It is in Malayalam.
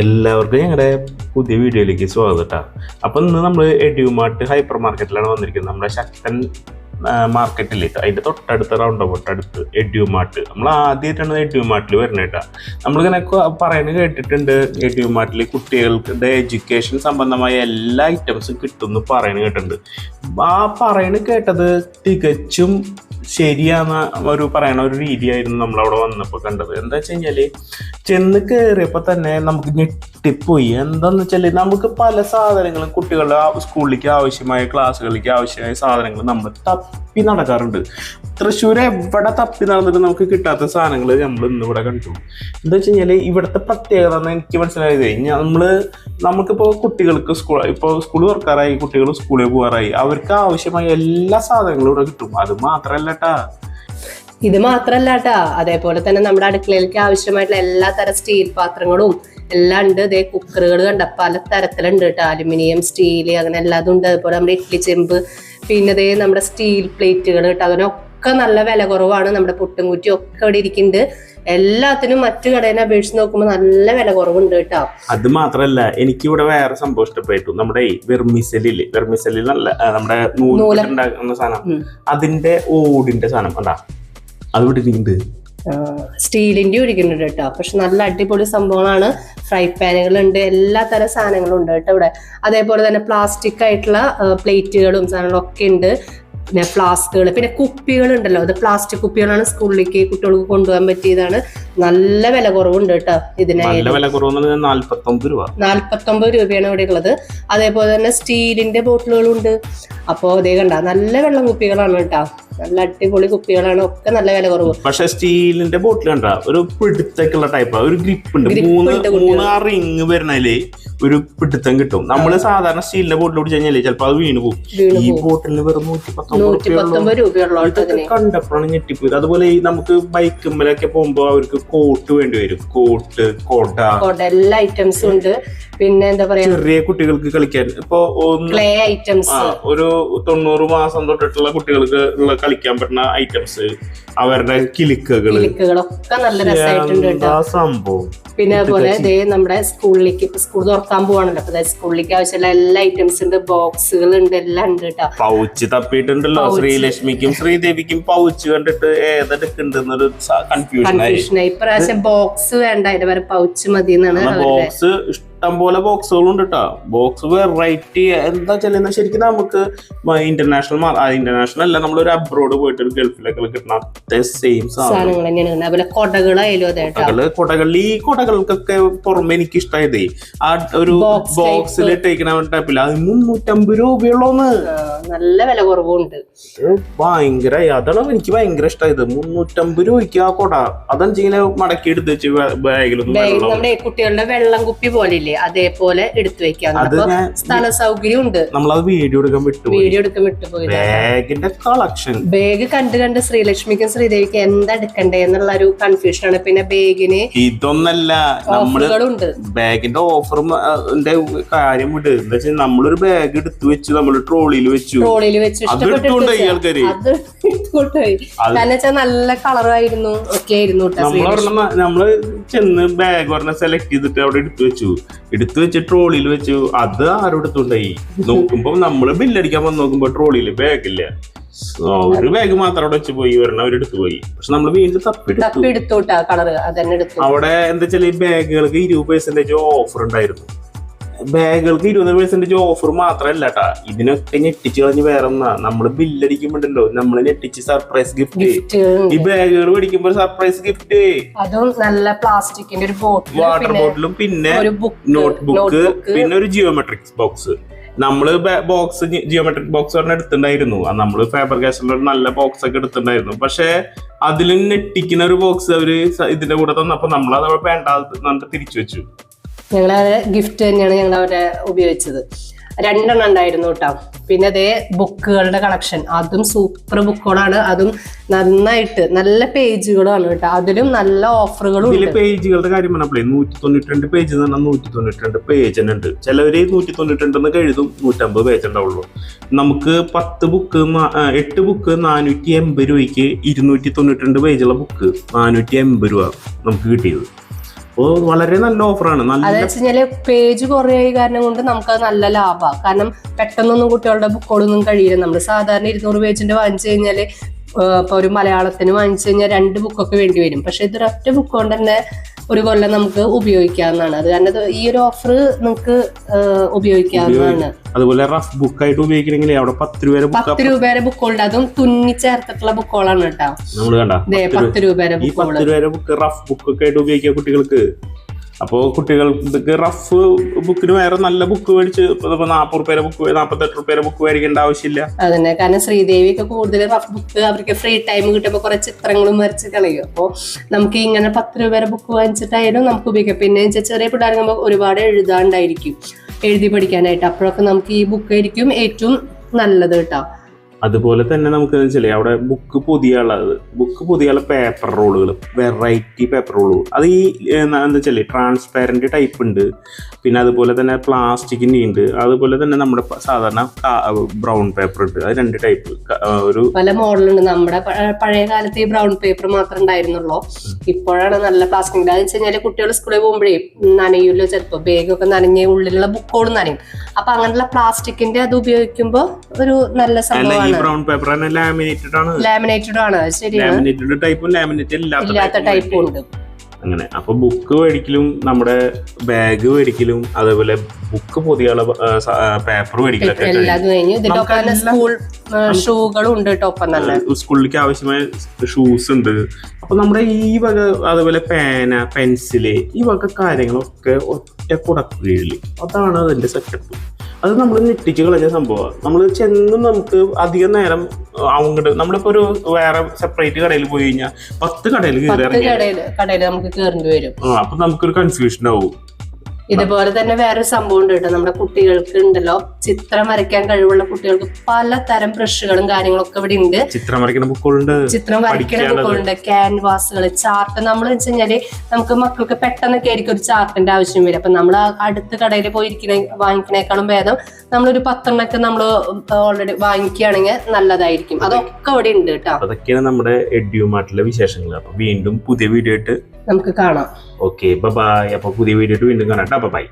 എല്ലാവർക്കും ഞങ്ങളുടെ പുതിയ വീഡിയോയിലേക്ക് സ്വാഗതം കേട്ടോ അപ്പം ഇന്ന് നമ്മൾ എഡ്യൂമാർട്ട് ഹൈപ്പർ മാർക്കറ്റിലാണ് വന്നിരിക്കുന്നത്. നമ്മുടെ ശക്തൻ മാർക്കറ്റിൽ അതിന്റെ തൊട്ടടുത്ത റൗണ്ട് തൊട്ടടുത്ത് എഡ്യൂമാർട്ട് നമ്മൾ ആദ്യമായിട്ടാണ് എഡ്യൂമാർട്ടിൽ വരുന്നത് കേട്ടോ നമ്മളിങ്ങനെ പറയുന്നത് കേട്ടിട്ടുണ്ട്. എഡ്യൂമാർട്ടിൽ കുട്ടികൾക്ക് എഡ്യൂക്കേഷൻ സംബന്ധമായ എല്ലാ ഐറ്റംസും കിട്ടും എന്ന് പറയുന്നത് കേട്ടിട്ടുണ്ട്. ആ പറയുന്നത് കേട്ടത് തികച്ചും ശരിയാന്ന ഒരു പറയണ ഒരു രീതിയായിരുന്നു നമ്മൾ അവിടെ വന്നപ്പോൾ കണ്ടത്. എന്താ വെച്ച് കഴിഞ്ഞാൽ ചെന്ന് കയറിയപ്പോൾ തന്നെ നമുക്ക് ഞെട്ടിപ്പോയി എന്താന്ന് വെച്ചാൽ നമുക്ക് പല സാധനങ്ങളും കുട്ടികളുടെ സ്കൂളിലേക്ക് ആവശ്യമായ ക്ലാസ്സുകളിലേക്ക് ആവശ്യമായ സാധനങ്ങൾ നമ്മൾ തപ്പി നടക്കാറുണ്ട്. തൃശ്ശൂർ എവിടെ തപ്പി നടന്നിട്ട് നമുക്ക് കിട്ടാത്ത സാധനങ്ങൾ നമ്മൾ ഇന്ന് ഇവിടെ കണ്ടു. എന്താ വെച്ച് കഴിഞ്ഞാൽ ഇവിടുത്തെ പ്രത്യേകത എന്ന് എനിക്ക് മനസ്സിലായത് നമ്മൾ നമുക്കിപ്പോൾ കുട്ടികൾക്ക് സ്കൂൾ ഇപ്പോൾ സ്കൂൾ തുറക്കാറായി കുട്ടികൾ സ്കൂളിൽ പോകാറായി അവർക്ക് ആവശ്യമായ എല്ലാ സാധനങ്ങളും ഇവിടെ കിട്ടും. അത് മാത്രല്ല ട്ടാ. ഇത് മാത്രല്ല കേട്ടാ അതേപോലെ തന്നെ നമ്മുടെ അടുക്കളയിലേക്ക് ആവശ്യമായിട്ടുള്ള എല്ലാ തരം സ്റ്റീൽ പാത്രങ്ങളും എല്ലാം ഉണ്ട്. ഇതേ കുക്കറുകൾ കണ്ട? പല തരത്തിലുണ്ട് കേട്ടോ. അലുമിനിയം സ്റ്റീൽ അങ്ങനെ എല്ലാതും ഉണ്ട്. അതുപോലെ നമ്മുടെ ഇഡ്ഡലി ചെമ്പ് പിന്നെ ദേ നമ്മുടെ സ്റ്റീൽ പ്ലേറ്റുകൾ കേട്ടോ. അതിനൊക്കെ നല്ല വില കുറവാണ് നമ്മുടെ പുട്ടും കുറ്റിയും ഒക്കെ ഇവിടെ ഇരിക്കുന്നുണ്ട്. എല്ലാത്തിനും മറ്റു കടേനെ അപേക്ഷിച്ച് നോക്കുമ്പോൾ നല്ല വില കുറവുണ്ട് കേട്ടോ. അത് മാത്രല്ല എനിക്ക് ഇവിടെ വേറെ സംഭവം ഇഷ്ടപ്പെട്ടു. നമ്മുടെ ഈ വെർമിസലിൽ നല്ല നമ്മുടെ നൂൽ. നൂൽ. സാധനം. അതിന്റെ ഓടിന്റെ സാധനം അത് ഇവിടെ ഉണ്ട് സ്റ്റീലിന്റെ ഒഴിക്കുന്നുണ്ട് കേട്ടോ. പക്ഷെ നല്ല അടിപൊളി സംഭവങ്ങളാണ്. ഫ്രൈ പാനുകളുണ്ട് എല്ലാ തരം സാധനങ്ങളും ഉണ്ട് കേട്ടോ ഇവിടെ. അതേപോലെ തന്നെ പ്ലാസ്റ്റിക് ആയിട്ടുള്ള പ്ലേറ്റുകളും സാധനങ്ങളും ഒക്കെ ഉണ്ട്. പിന്നെ ഫ്ലാസ്കുകൾ പിന്നെ കുപ്പികൾ ഉണ്ടല്ലോ അത് പ്ലാസ്റ്റിക് കുപ്പികളാണ് സ്കൂളിലേക്ക് കുട്ടികൾക്ക് കൊണ്ടുപോകാൻ പറ്റിയതാണ്. നല്ല വില കുറവുണ്ട് കേട്ടോ ഇതിനായിട്ട് നാല്പത്തൊമ്പത് രൂപയാണ് ഇവിടെ ഉള്ളത്. അതേപോലെ തന്നെ സ്റ്റീലിന്റെ ബോട്ടിലുകളുണ്ട്. അപ്പോൾ അതേ കണ്ട നല്ല വെള്ളം കുപ്പികളാണ് കേട്ടോ. നല്ല അടിപൊളി കുപ്പികളാണ്. ഒക്കെ നല്ല വില കുറവ്. പക്ഷെ സ്റ്റീലിന്റെ ബോട്ടിൽ കണ്ട ഒരു പിടുത്തക്കുള്ള ടൈപ്പ് ഒരു ഗ്രിപ്പ് ഉണ്ട്. മൂന്ന് മൂന്ന് ആ റിങ് വരുന്നതിൽ ഒരു പിടുത്തം കിട്ടും. നമ്മൾ സാധാരണ സ്റ്റീലിന്റെ ബോട്ടിൽ പിടിച്ച് കഴിഞ്ഞാലേ ചിലപ്പോ അത് വീണ് പോകും. ഈ ബോട്ടിൽ വെറും നൂറ്റി കണ്ടപ്പോഴാണ് ഞെട്ടിപ്പോയത്. അതുപോലെ ഈ നമുക്ക് ബൈക്കുമ്മലൊക്കെ പോകുമ്പോ അവർക്ക് കോട്ട് വേണ്ടി വരും. കോട്ട് കോട്ട കോട്ടെ എല്ലാ ഐറ്റംസും ഉണ്ട്. പിന്നെ എന്താ പറയാ? ചെറിയ കുട്ടികൾക്ക് കളിക്കാൻ. ഇപ്പൊ ഐറ്റംസ് ഒരു തൊണ്ണൂറ് മാസം തൊട്ടിട്ടുള്ള കുട്ടികൾക്ക് ഉള്ള കളിക്കാൻ പറ്റുന്ന ഐറ്റംസ് അവരുടെ കിളിക്കകൾ കിളിക്കുകളൊക്കെ നല്ല രസമായിട്ടുണ്ട് കേട്ടോ. സംഭവം. പിന്നെ അതുപോലെ ദേ നമ്മുടെ സ്കൂളിലേക്ക് സ്കൂൾ തുറക്കാൻ പോവാണല്ലോ. അപ്പൊ സ്കൂളിലേക്ക് ആവശ്യമുള്ള എല്ലാ ഐറ്റംസ് ഉണ്ട് ബോക്സുകൾ ഉണ്ട് എല്ലാം ഉണ്ട് കേട്ടോ. പൗച്ച് തപ്പിയിട്ടുണ്ടല്ലോ. ശ്രീലക്ഷ്മിക്കും ശ്രീദേവിക്കും പൗച്ച് കണ്ടിട്ട് ഏതെടുക്കുന്നുണ്ടെന്നൊരു കൺഫ്യൂഷൻ ആയി. ഇപ്രാവശ്യം ബോക്സ് വേണ്ട അതിന്റെ പൗച്ച് മതി എന്നാണ് ബോക്സ് ഇഷ്ടം പോലെ ബോക്സുകളും ഉണ്ട് കേട്ടോ ബോക്സ് വെറൈറ്റി എന്താ ചെല്ലുന്ന? ശരിക്കും നമുക്ക് ഇന്റർനാഷണൽ ഇന്റർനാഷണൽ അല്ല നമ്മളൊരു അബ്രോഡ് പോയിട്ട് ഒരു ഗൾഫിലൊക്കെ കിട്ടുന്ന അതേ സെയിം സാധനം. സാധനങ്ങൾ തന്നെയാണ് അതുപോലെ കൊടകളായാലും അതെ കേട്ടോ. കൊടകൾ കൊടകളിൽ ഈ കൊടകൾക്കൊക്കെ പുറമെ എനിക്ക് ഇഷ്ടമായതേ ആ ഒരു. ബോക്സിൽ ഇട്ടേക്കണ ടൈപ്പില്ല അത് മുന്നൂറ്റമ്പത് രൂപയുള്ളൂന്ന്. ആ, നല്ല വില കുറവുണ്ട്. ഭയങ്കര അതാണ് എനിക്ക് ഭയങ്കര ഇഷ്ടമായത് മുന്നൂറ്റമ്പത് രൂപയ്ക്ക് ആ കൊട. അതെന്തെങ്കിലും മടക്കി എടുത്ത് വെച്ച് ബാഗിലൊന്നും കുട്ടികളുടെ വെള്ളം കുപ്പി പോലെ ഇല്ലേ? അതേപോലെ എടുത്തു വെക്കാം സ്ഥല സൗകര്യം ഉണ്ട് നമ്മളത് വീഡിയോ എടുക്കാൻ വിട്ടു വീഡിയോ എടുക്കാൻ വിട്ടുപോയി ബാഗിന്റെ കളക്ഷൻ. ബാഗ് കണ്ട് കണ്ട് ശ്രീലക്ഷ്മിക്കും ശ്രീദേവിക്കും എന്താ എടുക്കണ്ടേ എന്നുള്ള ഒരു കൺഫ്യൂഷൻ ആണ്. പിന്നെ ബാഗിന് ഇതൊന്നല്ല ഓഫറുകളുണ്ട്. ബാഗിന്റെ ഓഫറും കാര്യം വിട്. എന്താ വെച്ചാൽ നമ്മളൊരു ബാഗ് എടുത്തു വെച്ചു നമ്മൾ ട്രോളിയിൽ വെച്ചു. ട്രോളിയിൽ വെച്ചു. അത് ആൾക്കാര്. കാരണം വെച്ചാൽ നല്ല കളറായിരുന്നു ഒക്കെ ആയിരുന്നു നമ്മൾ ചെന്ന് ബാഗ് ഒരെണ്ണം സെലക്ട് ചെയ്തിട്ട് അവിടെ എടുത്തു വെച്ചു. എടുത്തു വെച്ച് ട്രോളിയിൽ വെച്ചു. അത് ആരും എടുത്തുണ്ടായി. നോക്കുമ്പോ നമ്മൾ ബില്ലടിക്കാൻ വന്ന് നോക്കുമ്പോ ട്രോളിയിൽ ബാഗില്ല ഒരു ബാഗ് മാത്രം അവിടെ വെച്ച് പോയി. ഒരെണ്ണം അവരെടുത്ത് പോയി. പക്ഷെ നമ്മൾ വീണ്ടും തപ്പിയെടുത്തു. തപ്പി എടുത്തു കേട്ടോ കളറ് അവിടെ എന്താ വെച്ചാൽ ഈ ബാഗുകൾക്ക് ഇരുപത് പെർസെന്റേജ് ഓഫർ ഉണ്ടായിരുന്നു. ബാഗുകൾക്ക് ഇരുപത് പെർസെന്റേജ് ഓഫർ മാത്രമല്ല കേട്ടാ ഇതിനൊക്കെ ഞെട്ടിച്ച് കളഞ്ഞ് വേറെ ഒന്നാ നമ്മൾ ബില്ലടിക്കുമ്പോണ്ടല്ലോ. നമ്മൾ ഞെട്ടിച്ച് സർപ്രൈസ് ഗിഫ്റ്റ് ഈ ബാഗുകൾ മേടിക്കുമ്പോ സർപ്രൈസ് ഗിഫ്റ്റ് അതും നല്ല പ്ലാസ്റ്റിക്കിന്റെ ഒരു ബോട്ടിൽ വാട്ടർ ബോട്ടിലും പിന്നെ ഒരു ബുക്ക് നോട്ട് ബുക്ക് പിന്നെ ഒരു ജിയോമെട്രിക്സ് ബോക്സ് നമ്മൾ ബോക്സ് ജിയോമെട്രിക് ബോക്സ് പറഞ്ഞ എടുത്തിട്ടുണ്ടായിരുന്നു. ആ നമ്മൾ ഫേബർ കാസ്റ്റിൽ ഒരു നല്ല ബോക്സ് ഒക്കെ എടുത്തിട്ടുണ്ടായിരുന്നു. പക്ഷെ അതിലും ഞെട്ടിക്കുന്ന ഒരു ബോക്സ് അവർ ഇതിന്റെ കൂടെ തന്നപ്പോ നമ്മൾ അത് അവിടെ വേണ്ട തിരിച്ചു വെച്ചു. ഞങ്ങളെ ഗിഫ്റ്റ് തന്നെയാണ് ഞങ്ങൾ അവരെ ഉപയോഗിച്ചത്. രണ്ടെണ്ണം ഉണ്ടായിരുന്നു കേട്ടോ. പിന്നെ അതേ ബുക്കുകളുടെ കളക്ഷൻ അതും സൂപ്പർ ബുക്കുകളാണ്. അതും നന്നായിട്ട് നല്ല പേജുകളാണ് കേട്ടോ. അതിലും നല്ല ഓഫറുകളും പേജുകളുടെ കാര്യം പറഞ്ഞപ്പോഴേ നൂറ്റി തൊണ്ണൂറ്റി രണ്ട് പേജ് എന്ന് പറഞ്ഞാൽ നൂറ്റി തൊണ്ണൂറ്റി രണ്ട് പേജ് തന്നെ ഉണ്ട്. ചിലവര് നൂറ്റി തൊണ്ണൂറ്റി രണ്ടെന്ന് എഴുതും നൂറ്റമ്പത് പേജ് ഉണ്ടാവുള്ളൂ നമുക്ക് പത്ത് ബുക്ക് എട്ട് ബുക്ക് നാനൂറ്റി എൺപത് രൂപയ്ക്ക് ഇരുന്നൂറ്റി തൊണ്ണൂറ്റി രണ്ട് പേജുള്ള ബുക്ക് നാനൂറ്റി എൺപത് രൂപ നമുക്ക് കിട്ടിയത്. വളരെ നല്ല ഓഫറാണ്. നല്ല അതെന്ന് വെച്ച് കഴിഞ്ഞാൽ പേജ് കുറേ കാരണം കൊണ്ട് നമുക്ക് നല്ല ലാഭമാണ് കാരണം പെട്ടെന്നൊന്നും കുട്ടികളുടെ ബുക്കുകളൊന്നും കഴിയില്ല. നമ്മൾ സാധാരണ ഇരുന്നൂറ് പേജിന്റെ വാങ്ങിച്ചു കഴിഞ്ഞാൽ ഇപ്പൊ ഒരു മലയാളത്തിന് വാങ്ങിച്ചു കഴിഞ്ഞാൽ രണ്ട് ബുക്കൊക്കെ വേണ്ടി വരും. പക്ഷെ ഇതൊരൊറ്റ ബുക്ക് കൊണ്ട് തന്നെ ഒരു കൊല്ലം നമുക്ക് ഉപയോഗിക്കാവുന്നതാണ്. അത് കാരണം ഈ ഒരു ഓഫർ നമുക്ക് ഏഹ് ഉപയോഗിക്കാവുന്നതാണ്. അതുപോലെ റഫ് ബുക്ക് ആയിട്ട് ഉപയോഗിക്കണമെങ്കിൽ അവിടെ പത്ത് രൂപ ബുക്ക് പത്ത് രൂപയുടെ ബുക്കുകളുണ്ട് അതും തുന്നി ചേർത്തിട്ടുള്ള ബുക്കുകളാണ് കേട്ടോ. നമ്മൾ കണ്ട പത്ത് രൂപയുടെ ബുക്കുകൾ പത്ത് രൂപ ബുക്ക് റഫ് ബുക്കൊക്കെ ആയിട്ട് ഉപയോഗിക്കുക കുട്ടികൾക്ക്. അപ്പോൾ കുട്ടികൾക്ക് റഫ് ബുക്കിന് വേറെ നല്ല ബുക്ക് മേടിച്ച് ഇപ്പോൾ നാൽപ്പത് റുപ്യയുടെ ബുക്ക് നാൽപ്പത്തെട്ട് റുപ്യയുടെ ബുക്ക് മേടിക്കേണ്ട ആവശ്യമില്ല. അതന്നെ കാരണം ശ്രീദേവി ഒക്കെ കൂടുതൽ റഫ് ബുക്ക് അവർക്ക് ഫ്രീ ടൈം കിട്ടുമ്പോൾ കുറെ ചിത്രങ്ങളും വരച്ച് കളയും. അപ്പോൾ നമുക്ക് ഇങ്ങനെ പത്ത് രൂപയുടെ ബുക്ക് വാങ്ങിച്ചിട്ടായാലും നമുക്ക് ഉപയോഗിക്കാം. പിന്നെ ചെറിയ പിള്ളേർ ഒരുപാട് എഴുതാണ്ടായിരിക്കും. എഴുതി പഠിക്കാനായിട്ട്. അപ്പോഴൊക്കെ നമുക്ക് ഈ ബുക്ക് ആയിരിക്കും ഏറ്റവും നല്ലത് കേട്ടോ അതുപോലെ തന്നെ നമുക്ക് വെച്ചാൽ അവിടെ ബുക്ക് പൊതിയാനുള്ളത് ബുക്ക് പൊതിയുള്ള പേപ്പർ റോളുകൾ വെറൈറ്റി പേപ്പർ റോളുകൾ അത് ഈ എന്താ വെച്ചാൽ ട്രാൻസ്പാരന്റ് ടൈപ്പ് ഉണ്ട്. പിന്നെ അതുപോലെ തന്നെ പ്ലാസ്റ്റിക്കിന്റെ ഉണ്ട്. അതുപോലെ തന്നെ നമ്മുടെ സാധാരണ ബ്രൗൺ പേപ്പർ ഉണ്ട്. അത് രണ്ട് ടൈപ്പ് ഒരു പല മോഡലുണ്ട് നമ്മുടെ പഴയ കാലത്ത് ഈ ബ്രൗൺ പേപ്പർ മാത്രം ഉണ്ടായിരുന്നുള്ളൂ. ഇപ്പോഴാണ് നല്ല പ്ലാസ്റ്റിക് അതെന്ന് വെച്ച് കഴിഞ്ഞാൽ കുട്ടികൾ സ്കൂളിൽ പോകുമ്പോഴേ നനയൂല്ലോ ചിലപ്പോൾ ബാഗൊക്കെ നനഞ്ഞ ഉള്ളിലുള്ള ബുക്കോട് നനയും. അപ്പൊ അങ്ങനെയുള്ള പ്ലാസ്റ്റിക്കിന്റെ അത് ഉപയോഗിക്കുമ്പോൾ ഒരു നല്ല സംഭവമാണ്. ബ്രൗൺ പേപ്പർ തന്നെ ലാമിനേറ്റഡ് ആണ്. ലാമിനേറ്റഡ് ആണ് ശരിയാണ്. ലാമിനേറ്റഡ് ടൈപ്പും ലാമിനേറ്റ് ഇല്ലാത്ത ടൈപ്പും ഉണ്ട്. അങ്ങനെ അപ്പൊ ബുക്ക് മേടിക്കലും നമ്മുടെ ബാഗ് മേടിക്കലും അതേപോലെ ബുക്ക് പൊതിയുള്ള പേപ്പർ മേടിക്കലൊക്കെ സ്കൂൾ ഷൂകളും ഉണ്ട് സ്കൂളിലേക്ക് ആവശ്യമായ ഷൂസ് ഉണ്ട്. അപ്പൊ നമ്മുടെ ഈ വക അതേപോലെ പേന പെൻസിൽ ഈ വക കാര്യങ്ങളൊക്കെ ഒറ്റ കൊടുക്കുകയുള്ളു അതാണ് അതിന്റെ സെറ്റപ്പ് അത് നമ്മൾ ഞെട്ടിച്ച് കളഞ്ഞ സംഭവമാണ് നമ്മൾ ചെന്നും നമുക്ക് അധികം നേരം അങ്ങോട്ട് നമ്മളിപ്പോ ഒരു വേറെ സെപ്പറേറ്റ് കടയിൽ പോയി കഴിഞ്ഞാൽ പത്ത് കടയിൽ കടയിൽ നമുക്ക് കയറേണ്ടി വരും. ആ, അപ്പൊ നമുക്കൊരു കൺഫ്യൂഷൻ ആവും. ഇതുപോലെ തന്നെ വേറൊരു സംഭവം ഉണ്ട് കേട്ടോ. നമ്മുടെ കുട്ടികൾക്ക് ഉണ്ടല്ലോ ചിത്രം വരയ്ക്കാൻ കഴിവുള്ള കുട്ടികൾക്ക് പലതരം ബ്രഷുകളും കാര്യങ്ങളും ഒക്കെ ഇവിടെ ഉണ്ട്. ചിത്രം വരയ്ക്കുന്ന ബുക്കുകളുണ്ട് ചിത്രം വരയ്ക്കുന്ന ബുക്കുകളുണ്ട് ക്യാൻവാസുകൾ ചാർട്ട്. നമ്മൾ വെച്ച് കഴിഞ്ഞാൽ നമുക്ക് മക്കൾക്ക് പെട്ടെന്നൊക്കെ ആയിരിക്കും ഒരു ചാർട്ടിന്റെ ആവശ്യം വരും അപ്പൊ നമ്മൾ അടുത്ത കടയിൽ പോയിരിക്കണ വാങ്ങിക്കണേക്കാളും ഭേദം നമ്മളൊരു പത്തെണ്ണൊക്കെ നമ്മൾ ഓൾറെഡി വാങ്ങിക്കുകയാണെങ്കിൽ നല്ലതായിരിക്കും. അതൊക്കെ ഇവിടെ ഉണ്ട് കേട്ടോ. അതൊക്കെയാണ് നമ്മുടെ എഡ്യൂമാർട്ടിലെ വിശേഷങ്ങൾ. അപ്പൊ വീണ്ടും പുതിയ വീഡിയോ ആയിട്ട് നമുക്ക് കാണാം. ഓക്കെ ബൈ അപ്പൊ പുതിയ വീഡിയോ ആയിട്ട് വീണ്ടും കാണാം ബൈ